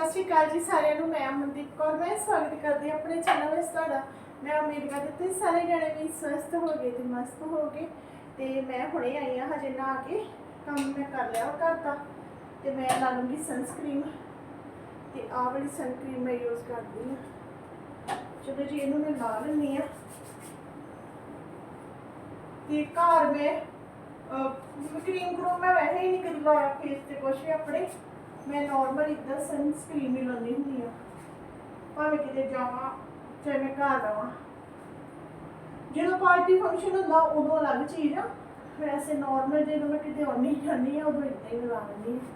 ਸਤਿ ਸ਼੍ਰੀ ਅਕਾਲ ਜੀ ਸਾਰਿਆਂ ਨੂੰ, ਮੈਂ ਅਮਨਦੀਪ ਕੌਰ, ਮੈਂ ਸਵਾਗਤ ਕਰਦੀ ਹਾਂ ਆਪਣੇ ਚੈਨਲ ਵਿੱਚ ਤੁਹਾਡਾ। ਮੈਂ ਉਮੀਦ ਕਰਦੀ ਹਾਂ ਸਾਰੇ ਜਣੇ ਵੀ ਸਵਸਥ ਹੋਗੇ ਤੇ ਮਸਤ ਹੋਗੇ। ਤੇ ਮੈਂ ਹੁਣੇ ਆਈ ਹਾਂ ਹਜੇ ਨਹਾ ਕੇ, ਕੰਮ ਮੈਂ ਕਰ ਲਿਆ ਘਰ ਦਾ। ਤੇ ਮੈਂ ਲਾ ਲੂੰਗੀ ਸਨਸਕ੍ਰੀਨ ਤੇ ਆਹ ਵਾਲੀ ਸਨਸਕ੍ਰੀਨ ਮੈਂ ਯੂਜ਼ ਕਰਦੀ ਹਾਂ। ਚਲੋ ਜੀ, ਇਹਨੂੰ ਮੈਂ ਲਾ ਲੈਂਦੀ ਹਾਂ। ਤੇ ਘਰ ਮੈਂ ਕਰੀਮ ਕਰੂਮ ਮੈਂ ਵੈਸੇ ਹੀ ਨਹੀਂ ਕਦੀ ਫੇਸ ਤੇ ਕੁਛ ਵੀ ਆਪਣੇ। ਮੈਂ ਨਾਰਮਲ ਇਦਾਂ ਸਨਸਕ੍ਰੀਨ ਹੀ ਲਾਉਂਦੀ ਹੁੰਦੀ ਆ ਭਾਵੇਂ ਕਿਤੇ ਜਾਵਾਂ, ਚਾਹੇ ਮੈਂ ਘਰ ਆਵਾਂ। ਜਦੋਂ ਪਾਰਟੀ ਫੰਕਸ਼ਨ ਹੁੰਦਾ, ਉਦੋਂ ਅਲੱਗ ਚੀਜ਼ ਆ। ਵੈਸੇ ਨਾਰਮਲ ਜਦੋਂ ਮੈਂ ਕਿਤੇ ਆਉਣੀ ਜਾਂਦੀ ਆ, ਉਦੋਂ ਇਦਾਂ ਹੀ ਲਾ ਲੈਂਦੀ ਆ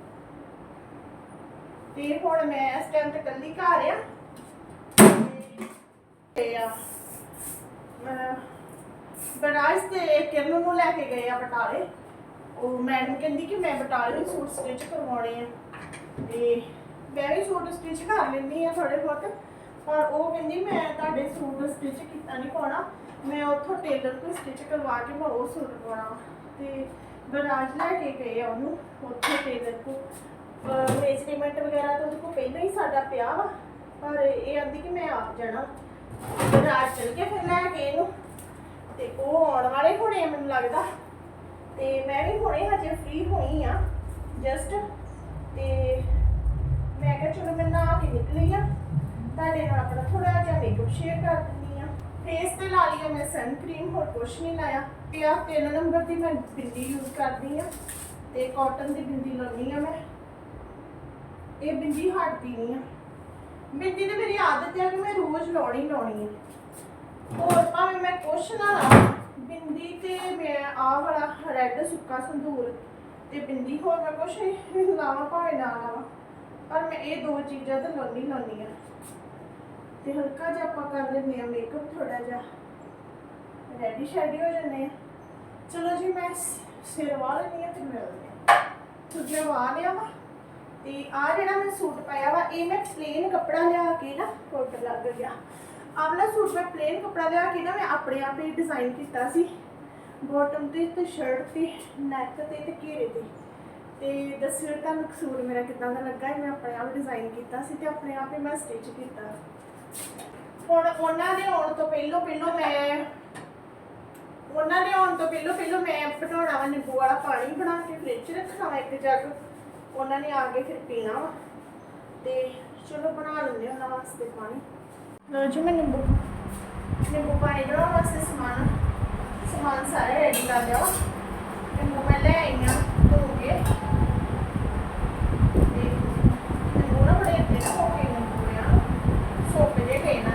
ਤੇ ਹੁਣ ਮੈਂ ਇਸ ਟਾਈਮ ਤੇ ਇਕੱਲੀ ਘਰ ਆ। ਤੇ- ਆ ਬਰਾਜ ਤੇ ਕਿਰਨ ਨੂੰ ਲੈ ਕੇ ਗਏ ਆ ਬਟਾਲੇ। ਉਹ ਮੈਡਮ ਕਹਿੰਦੀ ਕਿ ਮੈਂ ਬਟਾਲੇ ਹੀ ਸੂਟ ਸਟਿਚ ਕਰਵਾਉਣੇ ਆ। ਤੇ ਮੈਂ ਵੀ ਸੂਟ ਸਟਿਚ ਕਰ ਲੈਂਦੀ ਆ ਥੋੜੇ ਬਹੁਤ। ਪਰ ਉਹ ਕਹਿੰਦੀ ਮੈਂ ਤੁਹਾਡੇ ਸੂਟ ਸਟਿਚ ਕੀਤਾ ਨਹੀਂ ਪਾਉਣਾ। ਮੈਂ ਉੱਥੋਂ ਟੇਲਰ ਤੋਂ ਸਟਿਚ ਕਰਵਾ ਕੇ ਮੈਂ ਉਹ ਸੂਟ ਪਾਉਣਾ। ਤੇ ਬਰਾਜ ਲੈ ਕੇ ਗਏ ਆ ਉਹਨੂੰ, ਉੱਥੇ ਟੇਲਰ ਤੋਂ ਮੇਜਰਮੈਂਟ ਵਗੈਰਾ ਤਾਂ ਉਹਦੇ ਕੋਲ ਪਹਿਲਾਂ ਹੀ ਸਾਡਾ ਪਿਆ ਵਾ। ਪਰ ਇਹ ਆਂਦੀ ਕਿ ਮੈਂ ਆਪ ਜਾਣਾ। ਬਰਾਜ ਚਲ ਕੇ ਫਿਰ ਲੈ ਕੇ ਇਹਨੂੰ। ਤੇ ਉਹ ਆਉਣ ਵਾਲੇ ਹੋਣੇ ਮੈਨੂੰ ਲੱਗਦਾ। ਤੇ ਮੈਂ ਵੀ ਹੁਣੇ ਹਜੇ ਫ੍ਰੀ ਹੋਈ ਆ। ਜਸਟ ਤੇ ਮੈਂ ਕਿਹਾ ਚਲੋ ਮੈਂ ਨਹਾ ਕੇ ਨਿਕਲੀ ਆ। ਤੁਹਾਡੇ ਨਾਲ ਆਪਣਾ ਥੋੜਾ ਜਿਹਾ ਮੇਕਅਪ ਸ਼ੇਅਰ ਕਰ ਦਿੰਦੀ ਆ। ਫੇਸ ਤੇ ਲਾ ਲਈ ਮੈਂ ਸਨ ਹੋਰ ਕੁਛ ਨਹੀਂ ਲਾਇਆ। ਤੇ ਆ ਤਿੰਨ ਨੰਬਰ ਦੀ ਮੈਂ ਬਿੰਦੀ ਯੂਜ਼ ਕਰਦੀ ਆ। ਤੇ ਕਾਟਨ ਦੀ ਬਿੰਦੀ ਲਾਉਣੀ ਆ ਮੈਂ। ਇਹ ਬਿੰਦੀ ਹਟਦੀ ਨਹੀਂ ਆ। ਬਿੰਦੀ ਤੇ ਮੇਰੀ ਆਦਤ ਹੈ ਕਿ ਮੈਂ ਰੋਜ਼ ਲਾਉਣੀ ਲਾਉਣੀ ਹੈ ਹੋਰ ਭਾਵੇਂ ਮੈਂ ਕੁਛ ਨਾ ਲਾਵਾਂ, ਬਿੰਦੀ ਤੇ ਮੈਂ ਆਹ ਵਾਲਾ ਰੈੱਡ ਸੁੱਕਾ ਸੰਧੂਰ ਤੇ ਬਿੰਦੀ ਹੋਰ ਮੈਂ ਕੁਛ ਲਾਵਾਂ ਭਾਵੇਂ ਨਾ ਲਾਵਾਂ। ਪਰ ਮੈਂ ਇਹ ਦੋ ਚੀਜ਼ਾਂ ਤਾਂ ਲਾਉਣੀ ਲਾਉਣੀ ਆ। ਤੇ ਹਲਕਾ ਜਿਹਾ ਆਪਾਂ ਕਰ ਲੈਂਦੇ ਆ ਮੇਕਅਪ ਥੋੜਾ ਜਿਹਾ। ਰੈਡੀ ਸ਼ੈਡੀ ਹੋ ਜਾਂਦੇ ਚਲੋ ਜੀ, ਮੈਂ ਸ- ਸਿਰ ਵਾਹ ਲੈਂਦੀ ਆ ਤੇ ਮਿਲਦੇ ਆ ਤੁਝੇ ਵਾਹ ਲਿਆ ਵਾ। ਤੇ ਆ ਜਿਹੜਾ ਮੈਂ ਸੂਟ ਪਾਇਆ ਵਾ, ਇਹ ਮੈਂ ਪਲੇਨ ਕੱਪੜਾ ਲਿਆ ਕੇ ਨਾ, ਕੋਟ ਲੱਗ ਗਿਆ। ਆਹ ਵਾਲਾ ਸੂਟ ਮੈਂ ਪਲੇਨ ਕੱਪੜਾ ਲਿਆ ਕੇ ਨਾ, ਮੈਂ ਆਪਣੇ ਆਪ ਹੀ ਡਿਜ਼ਾਈਨ ਕੀਤਾ ਸੀ। ਬਾਟਮ ਤੇ ਤੇ ਸ਼ਰਟ ਤੇ ਨੈਕ ਤੇ ਤੇ ਘੇਰੇ ਤੇ। ਤੇ ਦੱਸਿਓ ਤੁਹਾਨੂੰ ਸੂਟ ਮੇਰਾ ਕਿੱਦਾਂ ਦਾ ਲੱਗਾ ਮੈਂ ਆਪਣੇ ਆਪ ਡਿਜ਼ਾਈਨ ਕੀਤਾ ਸੀ ਤੇ ਆਪਣੇ ਆਪ ਹੀ ਮੈਂ ਸਟਿਚ ਕੀਤਾ। ਹੁਣ ਉਹਨਾਂ ਦੇ ਆਉਣ ਤੋਂ ਪਹਿਲਾਂ ਪਹਿਲਾਂ ਮੈਂ, ਉਹਨਾਂ ਦੇ ਆਉਣ ਤੋਂ ਪਹਿਲਾਂ ਪਹਿਲਾਂ ਮੈਂ ਬਣਾਉਣਾ ਵਾ ਨਿੰਬੂ ਵਾਲਾ ਪਾਣੀ ਬਣਾ ਕੇ ਫ੍ਰਿਜ 'ਚ ਰੱਖਣਾ ਵਾ ਇੱਕ ਜੱਗ। ਉਹਨਾਂ ਨੇ ਆ ਕੇ ਫਿਰ ਪੀਣਾ ਵਾ। ਤੇ ਚਲੋ ਬਣਾ ਲੈਂਦੇ ਉਹਨਾਂ ਵਾਸਤੇ ਪਾਣੀ। ਲਓ ਜੀ ਮੈਂ ਨਿੰਬੂ ਨਿੰਬੂ ਪਾਣੀ ਬਣਾਉਣ ਵਾਸਤੇ ਸਮਾਨ। ਸਮਾਨ ਸਾਰਾ ਰੈਡੀ ਕਰ ਲਿਆ ਵਾ ਨਿੰਬੂ ਮੈਂ ਲੈ ਆਈ ਹਾਂ ਧੋ ਕੇ। ਤੇ ਨਿੰਬੂ ਨਾ ਬੜੇ ਅੱਧੇ ਨਾ ਹੋ ਕੇ ਨਿੰਬੂ ਆ। ਸੁੱਕ ਜੇ ਗਏ ਇਹਨਾਂ ਦੇ ਛਿਲਕੇ ਨਾ।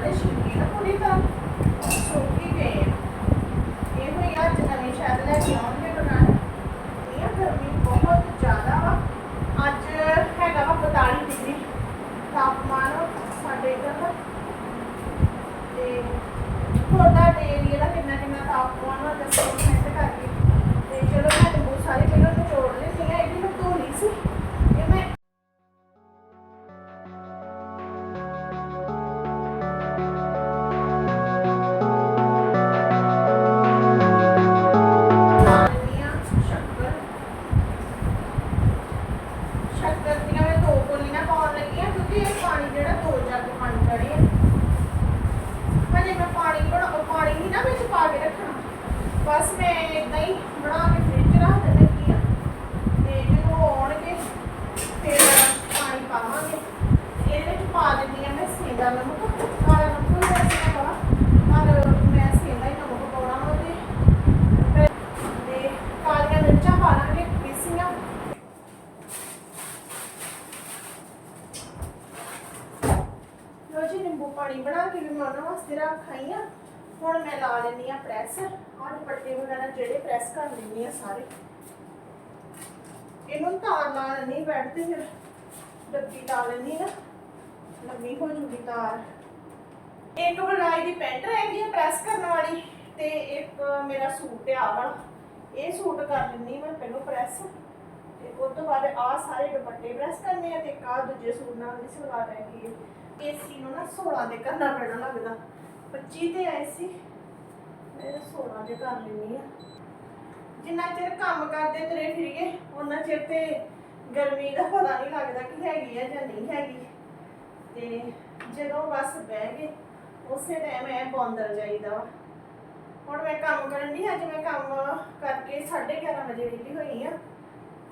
ਪਾਣੀ ਬਣਾ ਕੇ ਵੀ ਮੈਂ ਉਹਨਾਂ ਵਾਸਤੇ ਰੱਖ ਆਈ ਆ। ਹੁਣ ਮੈਂ ਲਾ ਲੈਂਦੀ ਆ ਪ੍ਰੈਸ ਆਹ ਦੁਪੱਟੇ ਵਗੈਰਾ ਜਿਹੜੇ ਪ੍ਰੈਸ ਕਰ ਲੈਂਦੀ ਆ ਸਾਰੇ। ਇਹਨੂੰ ਤਾਰ ਲਾ ਲੈਣੀ ਬੈਠ ਤੇ ਫਿਰ। ਡੱਬੀ ਲਾ ਲੈਂਦੀ ਨਾ ਲੰਮੀ ਹੋ ਜੂਗੀ ਤਾਰ। ਇੱਕ ਬਲਾਈ ਦੀ ਪੈਂਟ ਰਹਿ ਗਈ ਹੈ ਪ੍ਰੈਸ ਕਰਨ ਵਾਲੀ, ਤੇ ਇੱਕ ਮੇਰਾ ਸੂਟ ਆ ਵਾਲਾ। ਇਹ ਸੂਟ ਕਰ ਲੈਂਦੀ ਮੈਂ ਪਹਿਲਾਂ ਪ੍ਰੈਸ ਤੇ ਉਸ ਤੋਂ ਬਾਅਦ ਆ ਸਾਰੇ ਦੁਪੱਟੇ ਪ੍ਰੈਸ ਕਰਨੇ ਆ ਤੇ ਇੱਕ ਦੂਜੇ ਸੂਟ ਨਾਲ ਦੀ ਸਲਵਾਰ ਰਹਿ ਗਈ ਹੈ ਏਸੀ ਨੂੰ ਨਾ 16 ਦੇ ਕਰਨਾ ਪੈਣਾ ਲੱਗਦਾ। 25 ਤੇ ਆਏ ਸੀ, ਮੈਂ 16 ਦੇ ਕਰ ਲੈਂਦੀ ਆ। ਜਿੰਨਾ ਚਿਰ ਕੰਮ ਕਰਦੇ ਤੁਰੇ ਫਿਰੀਏ ਉਹਨਾਂ ਚਿਰ ਤੇ ਗਰਮੀ ਦਾ ਪਤਾ ਨਹੀਂ ਲੱਗਦਾ ਕਿ ਹੈਗੀ ਆ ਜਾਂ ਨਹੀਂ ਹੈਗੀ। ਤੇ ਜਦੋਂ ਬਸ ਬਹਿ ਗਏ, ਉਸੇ ਟਾਈਮ ਐ ਬੌਂਦਰ ਜਾਈਦਾ ਵਾ। ਹੁਣ ਮੈਂ ਕੰਮ ਕਰਨ ਦੀ ਅੱਜ ਮੈਂ ਕੰਮ ਕਰਕੇ 11:30 ਵਜੇ ਵਿਹਲੀ ਹੋਈ ਆ।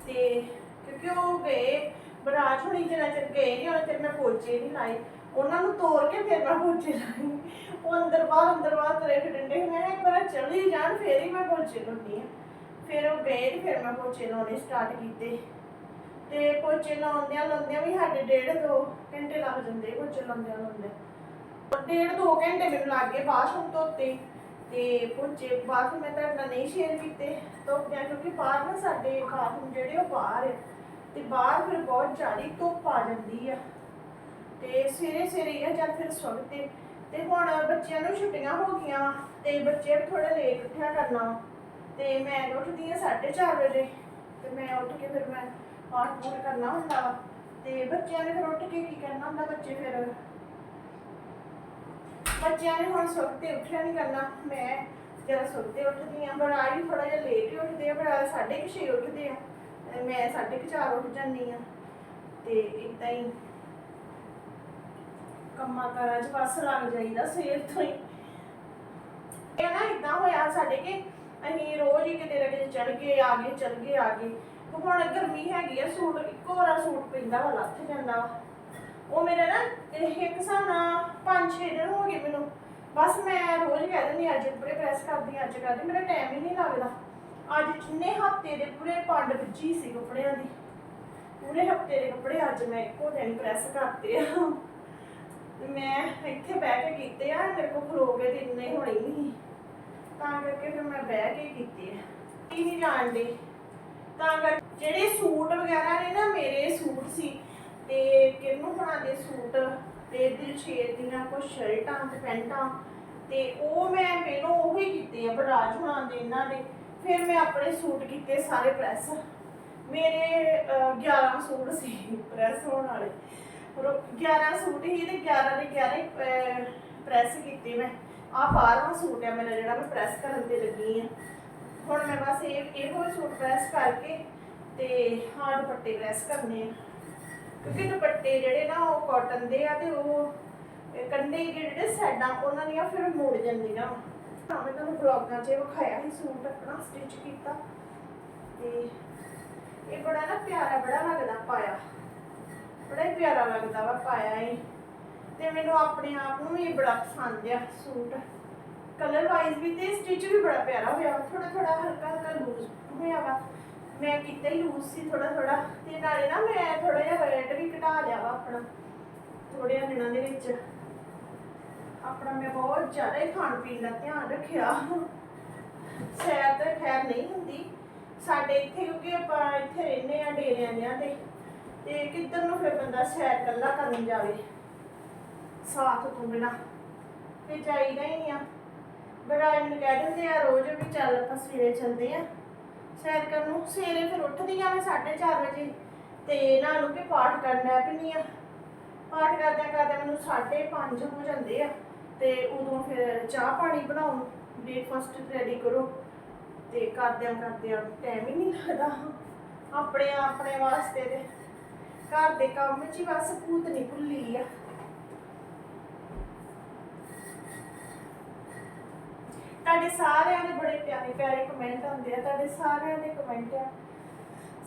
ਤੇ ਕਿਉਂਕਿ ਉਹ ਗਏ ਬਰਾਜ ਹੋਣੀ ਜਿਹੜਾ ਚਿਰ ਗਏ ਨਹੀਂ ਉਹਨਾਂ ਚਿਰ ਮੈਂ ਪੋਚੇ ਨਹੀਂ ਲਾਏ। ਉਹਨਾਂ ਨੂੰ ਤੋੜ ਕੇ ਫਿਰ ਮੈਂ ਪੋਚੇ ਲਾਏ। ਉਹ ਅੰਦਰ ਬਾਹਰ ਅੰਦਰ ਬਾਹਰ ਤਰੇ ਫਿਰਦੇ ਮੈਂ ਕਿਹਾ ਇੱਕ ਵਾਰ ਚਲੀ ਜਾਣ, ਫੇਰ ਹੀ ਮੈਂ ਪੋਚੇ ਲਾਉਣੀ ਆ। ਫਿਰ ਉਹ ਗਏ ਫਿਰ ਮੈਂ ਪੋਚੇ ਲਾਉਣੇ ਸਟਾਰਟ ਕੀਤੇ। ਤੇ ਪੋਚੇ ਲਾਉਂਦਿਆਂ ਲਾਉਂਦਿਆਂ ਵੀ ਸਾਡੇ ਡੇਢ ਦੋ ਘੰਟੇ ਲੱਗ ਜਾਂਦੇ ਪੋਚੇ ਲਾਉਂਦਿਆਂ ਲਾਉਂਦਿਆਂ। ਡੇਢ ਦੋ ਘੰਟੇ ਮੈਨੂੰ ਲੱਗ ਗਏ ਬਾਥਰੂਮ ਧੋਤੇ ਤੇ ਪੋਚੇ, ਬਾਥਰੂਮ ਮੈਂ ਤੁਹਾਡੇ ਨਾਲ ਨਹੀਂ ਸ਼ੇਅਰ ਕੀਤੇ, ਧੋਤਿਆਂ ਕਿਉਂਕਿ ਬਾਹਰ ਨਾ ਸਾਡੇ ਬਾਥਰੂਮ ਜਿਹੜੇ ਉਹ ਬਾਹਰ ਆ ਤੇ ਬਾਹਰ ਫਿਰ ਬਹੁਤ ਜ਼ਿਆਦਾ ਧੁੱਪ ਆ ਜਾਂਦੀ ਆ। ਤੇ ਸਵੇਰੇ ਸਵੇਰੇ ਆ ਜਦ ਫਿਰ ਸੁਣਤੇ ਤੇ ਹੁਣ ਬੱਚਿਆਂ ਨੂੰ ਛੁੱਟੀਆਂ ਹੋ ਗਈਆਂ ਤੇ ਬੱਚੇ ਥੋੜਾ ਲੇਟ ਉੱਠਿਆ ਕਰਨਾ। ਤੇ ਮੈਂ ਉੱਠਦੀ ਆ 4:30 ਵਜੇ ਤੇ ਮੈਂ ਉੱਠ ਕੇ ਫਿਰ ਮੈਂ ਪਾਠ ਪੂਠ ਕਰਨਾ ਹੁੰਦਾ ਵਾ। ਤੇ ਬੱਚਿਆਂ ਨੇ ਫਿਰ ਉੱਠ ਕੇ ਕੀ ਕਰਨਾ ਹੁੰਦਾ ਬੱਚੇ ਫਿਰ? ਬੱਚਿਆਂ ਨੇ ਹੁਣ ਸੁੱਤੇ ਉੱਠਿਆ ਨਹੀਂ ਕਰਨਾ। ਮੈਂ ਜਦ ਸੁੱਤੇ ਉੱਠਦੀ ਆ ਪਰ ਆਈ ਥੋੜਾ ਜਿਹਾ ਲੇਟ ਹੀ ਉੱਠਦੇ ਆ ਪਰ 6:30 ਉੱਠਦੇ ਆ। ਮੈਂ 4:30 ਉੱਠ ਜਾਂਦੀ ਆ। ਤੇ ਇਦਾਂ ਹੀ ਕੰਮਾਂ ਕਾਰਾਂ 'ਚ ਬਸ ਲੱਗ ਜਾਈਦਾ ਸਵੇਰ ਤੋਂ ਹੀ। ਇਹ ਨਾ ਇਦਾਂ ਹੋਇਆ ਸਾਡੇ ਕਿ ਅਸੀਂ ਰੋਜ਼ ਹੀ ਕਿਤੇ ਨਾ ਕਿਤੇ ਚੜ ਗਏ, ਆ ਗਏ ਚੜ ਗਏ, ਆ ਗਏ। ਹੁਣ ਗਰਮੀ ਹੈਗੀ ਆ, ਸੂਟ ਇੱਕੋ ਵਾਰਾ ਸੂਟ ਪੈਂਦਾ ਵਾ, ਲੱਥ ਜਾਂਦਾ ਵਾ। ਉਹ ਮੇਰੇ ਨਾ ਇਹ ਇੱਕ ਸਾਨਾ 5-6 ਦਿਨ ਹੋ ਗਏ ਮੈਨੂੰ। ਬਸ ਮੈਂ ਰੋਜ਼ ਕਹਿ ਦਿੰਦੀ ਅੱਜ ਕੱਪੜੇ ਪ੍ਰੈਸ ਕਰਦੀ ਅੱਜ ਕਰਦੀ ਮੇਰਾ ਟਾਈਮ ਹੀ ਨਹੀਂ ਲੱਗਦਾ। ਅੱਜ ਕਿੰਨੇ ਹਫ਼ਤੇ ਦੇ ਪੂਰੇ ਪੰਡ ਵਿੱਚੀ ਸੀ ਕੱਪੜਿਆਂ ਦੀ, ਪੂਰੇ ਹਫ਼ਤੇ ਦੇ ਕੱਪੜੇ ਅੱਜ ਮੈਂ ਇੱਕੋ ਦਿਨ ਪ੍ਰੈਸ ਕਰਤੇ ਆ। ਮੈਂ ਇੱਥੇ ਬਹਿ ਕੇ ਕੀਤੇ ਆ, ਮੇਰੇ ਕੋਲ ਖਲੋ ਕੇ ਤੇ ਇੰਨੇ ਹੋਣੇ ਹੀ ਨਹੀਂ। ਤਾਂ ਕਰਕੇ ਫਿਰ ਮੈਂ ਬਹਿ ਕੇ ਕੀਤੇ ਆ। ਕੀ ਨਹੀਂ ਜਾਣਦੇ। ਤਾਂ ਕਰ ਜਿਹੜੇ ਸੂਟ ਵਗੈਰਾ ਨੇ ਨਾ ਮੇਰੇ ਸੂਟ ਸੀ ਤੇ ਕਿੰਨੂੰ ਬਣਾ ਦੇ ਸੂਟ ਤੇ ਦਿਲਸ਼ੇਰ ਦੀਆਂ ਕੁਝ ਸ਼ਰਟਾਂ ਤੇ ਪੈਂਟਾਂ ਤੇ ਉਹ ਮੈਂ ਪਹਿਲਾਂ ਉਹੀ ਕੀਤੇ ਆ ਬਰਾਜ ਹੁਣਾਂ ਦੇ ਇਹਨਾਂ ਦੇ। ਫਿਰ ਮੈਂ ਆਪਣੇ ਸੂਟ ਕੀਤੇ ਸਾਰੇ ਪ੍ਰੈਸ। ਮੇਰੇ ਅਹ, 11 ਸੂਟ ਸੀ ਪ੍ਰੈਸ ਹੋਣ ਵਾਲੇ। ਪਰ 11 ਸੂਟ ਹੀ ਤੇ 11 ਦੇ 11 ਪ੍ਰੈਸ ਕੀਤੇ ਮੈਂ। ਆਹ 12ਵਾਂ ਸੂਟ ਹੈ ਮੇਰਾ ਜਿਹੜਾ ਮੈਂ ਪ੍ਰੈਸ ਕਰਨ ਤੇ ਲੱਗੀ ਆ। ਹੁਣ ਮੈਂ ਬਸ ਇਹ ਇਹੋ ਸੂਟ ਪ੍ਰੈਸ ਕਰਕੇ ਤੇ ਹਾਂ, ਦੁਪੱਟੇ ਪ੍ਰੈਸ ਕਰਨੇ ਆ। ਕਿਉਂਕਿ ਦੁਪੱਟੇ ਜਿਹੜੇ ਨਾ, ਉਹ ਕਾਟਨ ਦੇ ਆ ਤੇ ਉਹ ਇਹ ਕੰਡੇ ਜਿਹੜੇ ਸਾਈਡਾਂ ਉਹਨਾਂ ਦੀਆਂ ਫਿਰ ਮੁੜ ਜਾਂਦੀਆਂ ਤਾਂ ਮੈਂ ਤੁਹਾਨੂੰ ਬਲੌਗਾਂ 'ਚ ਵਿਖਾਇਆ ਸੀ, ਸੂਟ ਆਪਣਾ ਸਟਿਚ ਕੀਤਾ। ਤੇ ਇਹ ਬੜਾ ਨਾ ਪਿਆਰਾ, ਬੜਾ ਲੱਗਦਾ ਪਾਇਆ। ਬੜਾ ਹੀ ਪਿਆਰਾ ਲੱਗਦਾ ਵਾ, ਪਾਇਆ ਇਹ। ਤੇ ਮੈਨੂੰ ਆਪਣੇ ਆਪ ਨੂੰ ਵੀ ਬੜਾ ਪਸੰਦ ਆ ਸੂਟ। ਕਲਰ ਵਾਈਜ਼ ਵੀ ਤੇ ਸਟਿਚ ਵੀ ਬੜਾ ਪਿਆਰਾ ਹੋਇਆ ਥੋੜਾ ਥੋੜਾ ਹਲਕਾ ਹਲਕਾ ਲੂਜ਼ ਹੋਇਆ ਵਾ। ਮੈਂ ਕੀਤਾ ਹੀ ਲੂਜ਼ ਸੀ ਥੋੜਾ ਥੋੜਾ ਤੇ ਨਾਲੇ ਨਾ ਮੈਂ ਥੋੜਾ ਜਿਹਾ weight ਵੀ ਘਟਾ ਲਿਆ ਵਾ ਆਪਣਾ। ਥੋੜ੍ਹੇ ਦਿਨਾਂ ਦੇ ਵਿੱਚ। ਆਪਣਾ ਮੈਂ ਬਹੁਤ ਜ਼ਿਆਦਾ ਹੀ ਖਾਣ ਪੀਣ ਦਾ ਧਿਆਨ ਰੱਖਿਆ। ਸੈਰ ਤਾਂ ਖੈਰ ਨਹੀਂ ਹੁੰਦੀ। ਸਾਡੇ ਇੱਥੇ ਕਿਉਂਕਿ ਆਪਾਂ ਇੱਥੇ ਰਹਿੰਦੇ ਆ ਡੇਰਿਆਂ ਦੇ ਤੇ ਤੇ ਕਿੱਧਰ ਨੂੰ ਫਿਰ ਬੰਦਾ ਸੈਰ ਕੱਲਾ ਕਰਨ ਜਾਵੇ। ਸਾਥ ਤੋਂ ਬਿਨਾ। ਤੇ ਚਾਹੀਦਾ ਹੀ ਨਹੀਂ ਆ। ਬੜਾਈ ਮੈਨੂੰ ਕਹਿ ਦਿੰਦੇ ਆ, ਰੋਜ਼ ਵੀ ਚੱਲ ਆਪਾਂ ਸਵੇਰੇ ਚੱਲਦੇ ਆ। ਸੈਰ ਕਰਨ ਨੂੰ ਸਵੇਰੇ ਫਿਰ ਉੱਠਦੀ ਆ ਮੈਂ 4:30 ਵਜੇ, ਤੇ ਨਾਲ ਨੂੰ ਕੇ ਪਾਠ ਕਰਨਾ ਪੈਣੀ ਆ। ਪਾਠ ਕਰਦਿਆਂ ਕਰਦਿਆਂ ਮੈਨੂੰ 5:30 ਹੋ ਜਾਂਦੇ ਆ, ਤੇ ਉਦੋਂ ਫਿਰ ਚਾਹ ਪਾਣੀ ਬਣਾਉ ਬ੍ਰੇਕਫਾਸਟ ਰੈਡੀ ਕਰੋ। ਤੇ ਕਰਦਿਆਂ ਕਰਦਿਆਂ ਟਾਈਮ ਹੀ ਨਹੀਂ ਲੱਗਦਾ, ਆਪਣੇ ਆਪਣੇ ਵਾਸਤੇ ਤੇ। ਘਰ ਦੇ ਕੰਮ 'ਚ ਹੀ ਬਸ ਭੂਤ ਨਹੀਂ ਭੁੱਲੀ ਆ। ਤੁਹਾਡੇ ਸਾਰਿਆਂ ਦੇ ਬੜੇ ਪਿਆਰੇ ਪਿਆਰੇ ਕਮੈਂਟ ਆਉਂਦੇ ਆ, ਤੁਹਾਡੇ ਸਾਰਿਆਂ ਦੇ ਕਮੈਂਟ ਆ।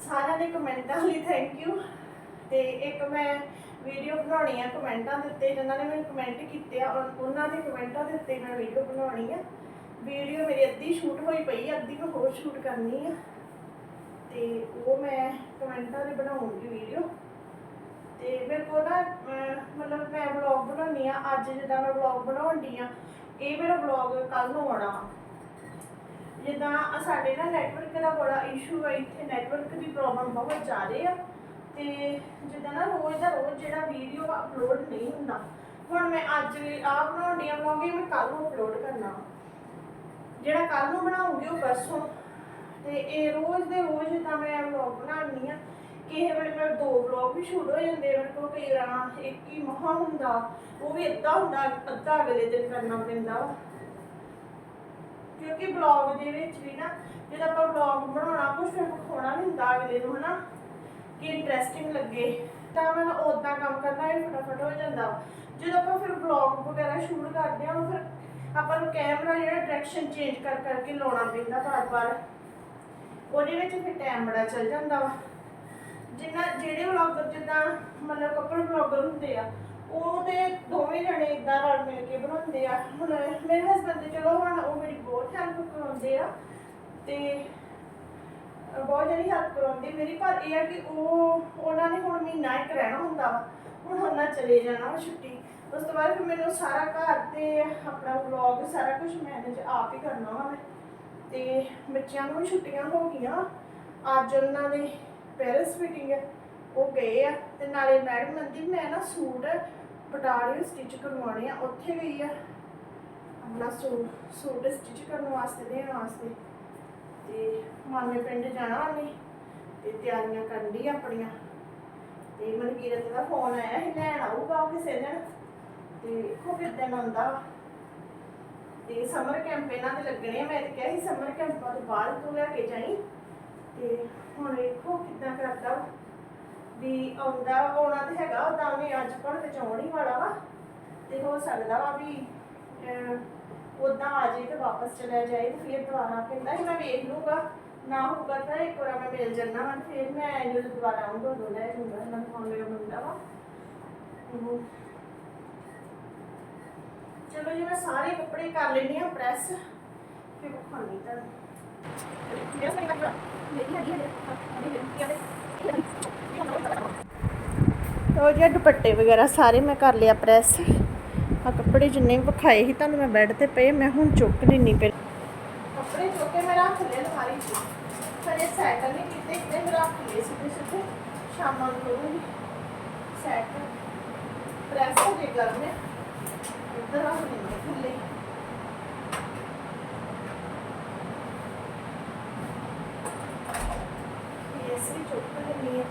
ਸਾਰਿਆਂ ਦੇ ਕਮੈਂਟਾਂ ਲਈ ਥੈਂਕ ਯੂ ਤੇ ਇੱਕ ਮੈਂ ਵੀਡੀਓ ਬਣਾਉਣੀ ਆ ਕਮੈਂਟਾਂ ਦੇ ਉੱਤੇ, ਜਿਨ੍ਹਾਂ ਨੇ ਮੈਨੂੰ ਕਮੈਂਟ ਕੀਤੇ ਆ ਉਹਨਾਂ ਦੇ ਕਮੈਂਟਾਂ ਦੇ ਉੱਤੇ ਮੈਂ ਵੀਡੀਓ ਬਣਾਉਣੀ ਆ। ਵੀਡੀਓ ਮੇਰੀ ਅੱਧੀ ਸ਼ੂਟ ਹੋਈ ਪਈ ਆ, ਅੱਧੀ ਮੈਂ ਹੋਰ ਸ਼ੂਟ ਕਰਨੀ ਆ। ਤੇ ਉਹ ਮੈਂ ਕਮੈਂਟਾਂ ਦੇ ਬਣਾਉਂਗੀ ਵੀਡੀਓ ਤੇ ਮੇਰੇ ਕੋਲ ਨਾ ਮਤਲਬ ਮੈਂ ਵਲੌਗ ਬਣਾਉਣੀ ਆ, ਅੱਜ ਜਿੱਦਾਂ ਮੈਂ ਵਲੌਗ ਬਣਾਉਂਦੀ ਆ ਇਹ ਮੇਰਾ ਵਲੌਗ ਕੱਲ ਨੂੰ ਆਉਣਾ ਵਾ। ਜਿੱਦਾਂ ਸਾਡੇ ਨਾ ਨੈਟਵਰਕ ਦਾ ਬੜਾ ਇਸ਼ੂ ਹੈ ਇੱਥੇ ਨੈਟਵਰਕ ਦੀ ਪ੍ਰੋਬਲਮ ਬਹੁਤ ਜ਼ਿਆਦਾ ਆ। ਤੇ ਜਿੱਦਾਂ ਨਾ ਰੋਜ਼ ਦਾ ਰੋਜ਼ ਜਿਹੜਾ ਵੀਡੀਓ ਅਪਲੋਡ ਨਹੀਂ ਹੁੰਦਾ। ਹੁਣ ਮੈਂ ਅੱਜ ਆ ਬਣਾਉਣੀ ਆ ਵਲੌਗ ਇਹ ਮੈਂ ਕੱਲ ਨੂੰ ਅਪਲੋਡ ਕਰਨਾ ਜਿਹੜਾ ਕੱਲ ਨੂੰ ਬਣਾਉਂਗੀ ਉਹ ਪਰਸੋਂ। ਤੇ ਇਹ ਰੋਜ਼ ਦੇ ਰੋਜ਼ ਜਿੱਦਾਂ ਮੈਂ ਵਲੌਗ ਬਣਾਉਣੀ ਆ ਕਿਸੇ ਵੇਲੇ ਮੇਰੇ ਦੋ ਵਲੌਗ ਵੀ ਸ਼ੂਟ ਹੋ ਜਾਂਦੇ ਮੇਰੇ ਕੋਲ ਕਈ ਵਾਰ ਇੱਕ ਹੀ ਮਹਾ ਹੁੰਦਾ, ਉਹ ਵੀ ਅੱਧਾ ਹੁੰਦਾ, ਅੱਧਾ ਅਗਲੇ ਦਿਨ ਕਰਨਾ ਪੈਂਦਾ। ਵਾ ਕਿਉਂਕਿ ਬਲੌਗ ਦੇ ਵਿੱਚ ਵੀ ਨਾ ਜਦੋਂ ਆਪਾਂ ਬਲੌਗ ਬਣਾਉਣਾ ਕੁਝ ਫਿਰ ਵਿਖਾਉਣਾ ਵੀ ਹੁੰਦਾ ਅਗਲੇ ਨੂੰ, ਹਨਾ? ਕਿ ਇੰਟਰਸਟਿੰਗ ਲੱਗੇ। ਤਾਂ ਮੈਂ ਉਦਾਂ ਕੰਮ ਕਰਨਾ ਵੀ ਫਟਾਫਟ ਹੋ ਜਾਂਦਾ। ਵਾ। ਜਦੋਂ ਆਪਾਂ ਫਿਰ ਵਲੌਗ ਵਗੈਰਾ ਸ਼ੂਟ ਕਰਦੇ ਹਾਂ, ਫਿਰ ਆਪਾਂ ਨੂੰ ਕੈਮਰਾ ਜਿਹੜਾ ਡਾਇਰੈਕਸ਼ਨ ਚੇਂਜ ਕਰ ਕਰਕੇ ਲਾਉਣਾ ਪੈਂਦਾ ਬਾਰ-ਬਾਰ ਉਹਦੇ ਵਿੱਚ ਫਿਰ ਟਾਈਮ ਬੜਾ ਚੱਲ ਜਾਂਦਾ ਵਾ। ਜਿੰਨਾ ਜਿਹੜੇ ਵਲੌਗਰ ਜਿੱਦਾਂ ਮਤਲਬ ਕਪਲ ਵਲੌਗਰ ਹੁੰਦੇ ਆ ਉਹ ਤੇ ਦੋਵੇਂ ਜਣੇ ਇਦਾਂ ਰਲ ਮਿਲ ਕੇ ਬਣਾਉਂਦੇ ਆ। ਹੁਣ ਮੇਰੇ ਹਸਬੰਦ ਚਲੋ ਹੁਣ ਉਹ ਮੇਰੀ ਬਹੁਤ ਹੈਲਪ ਕਰਾਉਂਦੇ ਆ ਤੇ ਬਹੁਤ ਜਿਹੜੀ ਹੈਲਪ ਕਰਾਉਂਦੇ ਮੇਰੀ, ਪਰ ਇਹ ਆ ਕਿ ਉਹ, ਉਹਨਾਂ ਨੇ ਹੁਣ ਮਹੀਨਾ ਇੱਕ ਰਹਿਣਾ ਹੁੰਦਾ ਵਾ, ਹੁਣ ਉਹਨਾਂ ਚਲੇ ਜਾਣਾ ਵਾ ਛੁੱਟੀ। ਉਸ ਤੋਂ ਬਾਅਦ ਫਿਰ ਮੈਨੂੰ ਸਾਰਾ ਘਰ ਤੇ ਆਪਣਾ ਵਲੌਗ ਸਾਰਾ ਕੁਝ ਮੈਨੇਜ ਆਪ ਹੀ ਕਰਨਾ ਵਾ ਮੈਂ। ਤੇ ਬੱਚਿਆਂ ਨੂੰ ਵੀ ਛੁੱਟੀਆਂ ਹੋ ਗਈਆਂ। ਅੱਜ ਉਹਨਾਂ ਦੇ ਪੈਰੈਂਟਸ ਮੀਟਿੰਗ ਹੈ, ਉਹ ਗਏ ਆ ਤੇ ਨਾਲੇ ਮੈਡਮ ਕਹਿੰਦੀ ਮੈਂ ਨਾ ਸੂਟ ਬਟਾਲੇ ਸਟਿਚ ਕਰਵਾਉਣੇ ਆ, ਉੱਥੇ ਗਈ ਆ। ਆਪਣਾ ਸੂਟ ਸੂਟ ਸਟਿਚ ਕਰਨ ਵਾਸਤੇ ਦੇਣ ਵਾਸਤੇ। ਤੇ ਮਾਮੇ ਪਿੰਡ ਜਾਣਾ ਉਹਨੇ, ਤੇ ਤਿਆਰੀਆਂ ਕਰਨ ਦੀ ਆਪਣੀਆਂ। ਤੇ ਮਨਕੀਰਤ ਦਾ ਫੋਨ ਆਇਆ ਸੀ, ਲੈਣ ਆਊਗਾ ਕਿਸੇ ਦਿਨ। ਤੇ ਉਹ ਕਿੱਦਣ ਆਉਂਦਾ ਤੇ ਸਮਰ ਕੈਂਪ ਇਹਨਾਂ ਦੇ ਲੱਗਣੇ ਆ, ਮੈਂ ਤੇ ਕਿਹਾ ਸੀ ਸਮਰ ਕੈਂਪਾਂ ਤੋਂ ਬਾਅਦ ਤੂੰ ਲੈ ਕੇ ਜਾਈ। ਤੇ ਹੁਣ ਵੇਖੋ ਕਿੱਦਾਂ ਕਰਦਾ। ਵਾ। ਵੀ ਆਉਂਦਾ, ਆਉਣਾ ਤੇ ਹੈਗਾ ਉਦਾਂ ਉਹਨੇ ਅੱਜ ਪਰ ਵਿੱਚ ਆਉਣ ਹੀ ਵਾਲਾ ਵਾ। ਤੇ ਹੋ ਸਕਦਾ ਵਾ ਵੀ ਉਦਾਂ ਆ ਜਾਏ ਤੇ ਵਾਪਸ ਚਲਾ ਜਾਏ ਤੇ ਫਿਰ ਦੁਬਾਰਾ ਕਹਿੰਦਾ ਸੀ, ਮੈਂ ਵੇਖ ਲੂੰਗਾ। ਨਾ ਹੋਊਗਾ ਤਾਂ ਇੱਕ ਵਾਰ ਮੈਂ ਮਿਲ ਜੰਨਾ ਵਾ ਫਿਰ ਮੈਂ ਜਦੋਂ ਦੁਬਾਰਾ ਆਉਂਗਾ ਉਦੋਂ ਲੈ ਜਾਊਂਗਾ ਨਾ ਫੋਨ ਮੇਰਾ ਮੁੰਡਾ ਵਾ। ਉਹ ਚਲੋ ਜੀ, ਮੈਂ ਸਾਰੇ ਕੱਪੜੇ ਕਰ ਲੈਣੀ ਆ ਪ੍ਰੈਸ। ਫਿਰ ਵਿਖਾਉਣੀ ਤੁਹਾਨੂੰ। ਮੇਰਾ ਸਾਰੇ ਦੁਪੱਟੇ ਵਗੈਰਾ ਸਾਰੇ ਮੈਂ ਕਰ ਲਿਆ ਪ੍ਰੈਸ। ਆ ਕੱਪੜੇ ਜਿੰਨੇ ਵੀ ਵਿਖਾਏ ਸੀ, ਤੁਹਾਨੂੰ ਮੈਂ ਬੈੱਡ ਤੇ ਪਏ, ਮੈਂ ਹੁਣ ਚੁੱਕ ਲੈਣੀ ਪਈ ਕੱਪੜੇ ਚੁੱਕ ਕੇ ਮੈਂ ਰੱਖ ਲਏ ਅਲਮਾਰੀ 'ਚ। ਪਰ ਸੈਟ ਨਹੀਂ ਕੀਤੇ ਇੱਥੇ ਮੈਂ ਰੱਖ ਲਏ ਸਿੱਧੇ ਸਿੱਧੇ ਸ਼ਾਮਾਂ ਨੂੰ ਕਰੂੰਗੀ। ਸੈਟ ਪ੍ਰੈਸ ਹੋ ਗਈ ਗਰਮ। ਹੈ ਇੱਧਰ ਰੱਖ ਲੈਣੇ ਥੱਲੇ ਇਸ ਚੁੱਕ ਲੈਣੀ ਹੈ।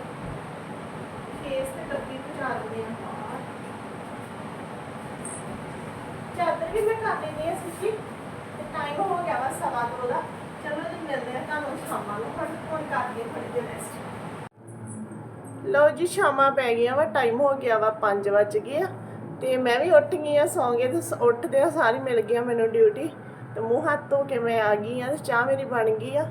ਕੇਸ ਤੇ ਡੱਬੀ ਪਹੁੰਚਾ ਦਿੰਦੇ ਆ ਬਾਹਰ। ਚਾਦਰ ਵੀ ਮੈਂ ਕਰ ਲੈਂਦੀ ਆ ਸਿੱਧੀ ਤੇ ਟਾਈਮ ਹੋ ਗਿਆ ਵਾ ਸਵਾ ਦੋ ਦਾ। ਚਲੋ ਜੀ, ਮਿਲਦੇ ਆ ਤੁਹਾਨੂੰ ਸ਼ਾਮਾਂ ਨੂੰ। ਹੁਣ ਹੁਣ ਕਰਦੇ ਥੋੜੀ ਦੇਰ ਰੈਸਟ ਲਓ ਜੀ, ਸ਼ਾਮਾਂ ਪੈ ਗਈਆਂ ਵਾ। ਟਾਈਮ ਹੋ ਗਿਆ ਵਾ 5 ਵੱਜ ਗਏ ਆ। ਤੇ ਮੈਂ ਵੀ ਉੱਠ ਗਈ ਆ ਸੌਂ ਗਏ ਤੇ ਉੱਠਦੇ ਆ, ਸਾਰੀ ਮਿਲ ਗਿਆ ਮੈਨੂੰ ਡਿਊਟੀ ਤੇ ਮੂੰਹ ਹੱਥ ਧੋ ਕੇ ਮੈਂ ਆ ਗਈ ਆ ਤੇ ਚਾਹ ਮੇਰੀ ਬਣ ਗਈ ਆ।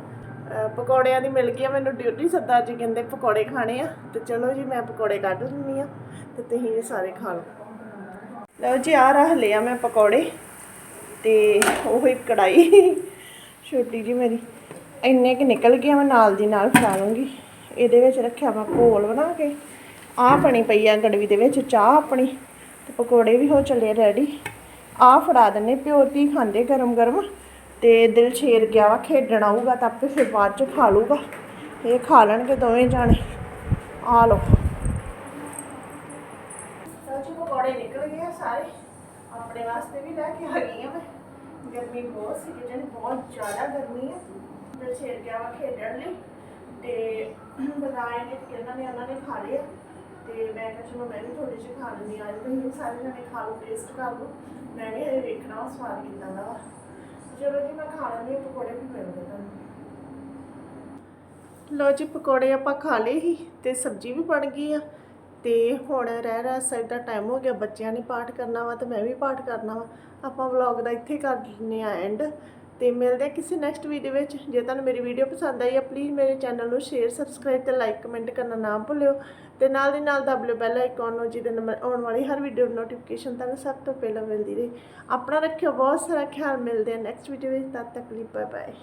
ਪਕੌੜਿਆਂ ਦੀ ਮਿਲ ਗਈ ਆ, ਮੈਨੂੰ ਡਿਊਟੀ ਸੱਦਾ ਜੀ ਕਹਿੰਦੇ ਪਕੌੜੇ ਖਾਣੇ ਆ, ਤੇ ਚਲੋ ਜੀ ਮੈਂ ਪਕੌੜੇ ਕੱਢ ਲੈਂਦੀ ਆ, ਤੇ ਤੁਸੀਂ ਵੀ ਸਾਰੇ ਖਾ ਲਓ। ਲਓ ਜੀ ਆ ਰੱਖ ਲਿਆ ਮੈਂ ਪਕੌੜੇ, ਤੇ ਉਹ ਇੱਕ ਕੜਾਈ ਛੋਟੀ ਜੀ ਮੇਰੀ, ਇੰਨੇ ਕਿ ਨਿਕਲ ਗਿਆ ਮੈਂ ਨਾਲ ਦੀ ਨਾਲ ਫੜਾ ਲੂੰਗੀ। ਇਹਦੇ ਵਿੱਚ ਰੱਖਿਆ ਮੈਂ ਘੋਲ ਬਣਾ ਕੇ, ਆਹ ਬਣੀ ਪਈ ਆ ਗੜਵੀ ਦੇ ਵਿੱਚ, ਚਾਹ ਆਪਣੀ, ਤੇ ਪਕੌੜੇ ਵੀ ਹੋ ਚੱਲੇ ਰੈਡੀ ਆਹ ਫੜਾ ਦਿੰਨੇ, ਪਿਓ ਧੀ ਖਾਂਦੇ ਗਰਮ ਗਰਮ ਤੇ ਦਿਲ ਛੇਰ ਗਿਆ ਵਾ, ਖੇਡਣ ਆਊਗਾ ਤਾਂ ਆਪੇ ਫਿਰ ਬਾਅਦ ਚ ਖਾ ਲੂਗਾ ਇਹ ਖਾ ਲੈਣਗੇ ਦੋਵੇਂ ਜਾਣੇ। ਆ ਲਓ। ਸੱਚ ਪਕੌੜੇ ਨਿਕਲ ਗਏ ਆ ਸਾਰੇ। ਆਪਣੇ ਵਾਸਤੇ ਵੀ ਲੈ ਕੇ ਆ ਗਈ ਆ ਮੈਂ। ਗਰਮੀ ਬਹੁਤ ਸੀ, ਕਿਚਨ ਬਹੁਤ ਜ਼ਿਆਦਾ ਗਰਮੀ ਆ। ਦਿਲ ਛੇੜ ਗਿਆ ਵਾ ਖੇਡਣ ਲਈ। ਤੇ ਬਤਾਏ ਨੇ ਕਿ ਉਹਨਾਂ ਨੇ ਉਹਨਾਂ ਨੇ ਖਾ ਲਿਆ ਤੇ ਮੈਂ ਕਿਹਾ ਚਲੋ, ਮੈਂ ਵੀ ਥੋੜੇ ਜਿਹੇ ਖਾ ਲੈਂਦੀ ਆ ਤੁਸੀਂ ਸਾਰੇ ਜਣੇ ਖਾ ਲਓ ਟੇਸਟ ਕਰ ਲਓ। ਮੈਂ ਵੀ ਹਜੇ ਵੇਖਣਾ ਸਵਾਦ ਕਿੱਦਾਂ ਦਾ ਵਾ। ਚਲੋ ਜੀ, ਮੈਂ ਖਾ ਲੈਂਦੀ ਹਾਂ, ਪਕੌੜੇ ਵੀ ਮਿਲਦੇ ਤੁਹਾਨੂੰ। ਲੋ ਜੀ, ਪਕੌੜੇ ਆਪਾਂ ਖਾ ਲਏ ਸੀ ਤੇ ਸਬਜ਼ੀ ਵੀ ਬਣ ਗਈ ਆ। ਤੇ ਹੁਣ ਰਹਿ ਰਹਿ ਸਾਈਡ ਦਾ ਟਾਈਮ ਹੋ ਗਿਆ, ਬੱਚਿਆਂ ਨੇ ਪਾਠ ਕਰਨਾ ਵਾ ਤੇ ਮੈਂ ਵੀ ਪਾਠ ਕਰਨਾ ਵਾ। ਆਪਾਂ ਵਲੌਗ ਦਾ ਇੱਥੇ ਕਰ ਦਿੰਨੇ ਆ ਐਂਡ ਤੇ ਮਿਲਦੇ ਆ ਕਿਸੇ ਨੈਕਸਟ ਵੀਡੀਓ ਵਿੱਚ। ਜੇ ਤੁਹਾਨੂੰ ਮੇਰੀ ਵੀਡੀਓ ਪਸੰਦ ਆਈ ਆ ਪਲੀਜ਼ ਮੇਰੇ ਚੈਨਲ ਨੂੰ ਸ਼ੇਅਰ ਸਬਸਕ੍ਰਾਈਬ ਤੇ ਲਾਈਕ ਕਮੈਂਟ ਕਰਨਾ ਨਾ ਭੁੱਲਿਓ। ਤੇ ਨਾਲ ਦੀ ਨਾਲ ਦਬ ਲਿਓ ਬੈਲ ਆਈਕਨ ਨੂੰ, ਜਿਹਦੇ ਨਾਲ ਆਉਣ ਵਾਲੀ ਹਰ ਵੀਡੀਓ ਨੋਟੀਫਿਕੇਸ਼ਨ ਤੁਹਾਨੂੰ ਸਭ ਤੋਂ ਪਹਿਲਾਂ ਮਿਲਦੀ ਰਹੇ। ਆਪਣਾ ਰੱਖਿਓ, ਬਹੁਤ ਸਾਰਾ ਖਿਆਲ। ਮਿਲਦੇ ਆ ਨੈਕਸਟ ਵੀਡੀਓ ਵਿੱਚ। ਤਦ ਤੱਕ ਲਈ ਬਾਏ ਬਾਏ